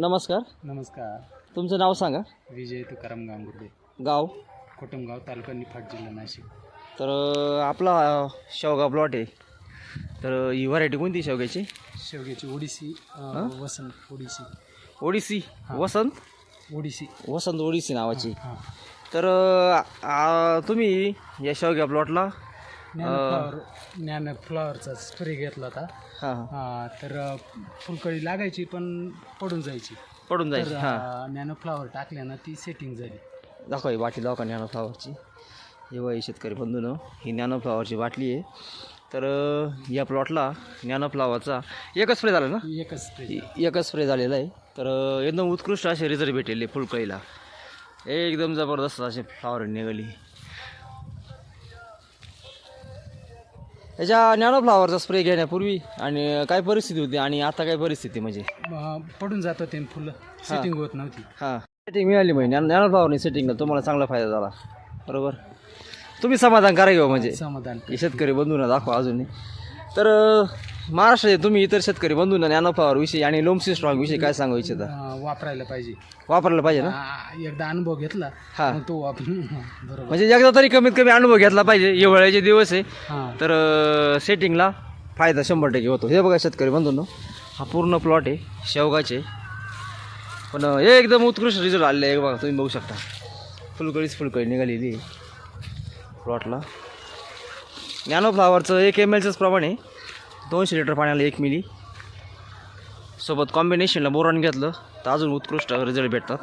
नमस्कार. नमस्कार. तुमचं नाव सांगा. विजय तुकाराम गांगुर्डे. गाव? कोटमगाव तालुका निफाड जिल्हा नाशिक. तर अं, आपला शेवगा प्लॉट आहे. तर ही व्हरायटी कोणती शेवग्याची? शेवग्याची ओडिसी अं, वसंत ओडिसी. ओडिसी? वसंत? ओडिसी. वसंत ओडिसी नावाची. हां. तर अं, आ, तुम्ही या शेवग्या प्लॉटला नॅनो फ्लॉवर नॅनो फ्लॉवरचा स्प्रे घेतला होता. हां. हां हां तर फुलकळी लागायची पण पडून जायची. पडून जायची हां. नॅनो फ्लॉवर टाकल्यानं ती सेटिंग झाली. दाखवा ही बाटली दाखवा नॅनो फ्लावरची. जेव्हा ही शेतकरी बंधूनं ही नॅनो फ्लावरची बाटली आहे. तर अं, या प्लॉटला नॅनो फ्लावरचा एकच स्प्रे झाला ना? एकच स्प्रे एकच स्प्रे झालेला आहे. तर अं, एकदम उत्कृष्ट असे रिझल्ट भेटलेले फुलकळीला. एकदम जबरदस्त असे फ्लावर निघाली. याच्या नॅनो फ्लावरचा स्प्रे घेण्यापूर्वी आणि काय परिस्थिती होती आणि आता काय परिस्थिती म्हणजे? पडून जात होते फुलं. सेटिंग होत नव्हती. हां. सेटिंग मिळाली म्हणजे. नॅनो नॅनो फ्लावरनी सेटिंगला तुम्हाला चांगला फायदा झाला. बरोबर? तुम्ही समाधान करा घेऊ म्हणजे. समाधान. हे शेतकरी बंधूंना दाखवा अजूनही. तर अं, महाराष्ट्रात तुम्ही इतर शेतकरी बंधूंना नॅनो फ्लावर विषयी आणि लोमसी स्ट्रॉंग विषयी काय सांगू इच्छिता? अं, वापरायला पाहिजे. वापरलं पाहिजे ना? आ, एकदा अनुभव घेतला हा. मग तो बरोबर. म्हणजे एकदा तरी कमीत कमी अनुभव घेतला पाहिजे हिवाळ्याचे दिवस आहे. हां. तर सेटिंगला फायदा शंभर टक्के होतो. हे बघा शेतकरी बंधूंनो हा पूर्ण प्लॉट आहे शेवगाचे. पण अं, एकदम उत्कृष्ट रिझल्ट आलेला आहे. हे बघा तुम्ही बघू शकता. फुलकळीच फुलकळी निघालेली आहे. प्लॉटला नॅनो फ्लावरचं एक एम एलचंच प्रमाण आहे दोनशे लिटर पाण्याला एक मिली. सोबत कॉम्बिनेशनला बोरॉन घेतलं तर अजून उत्कृष्ट रिझल्ट भेटतात.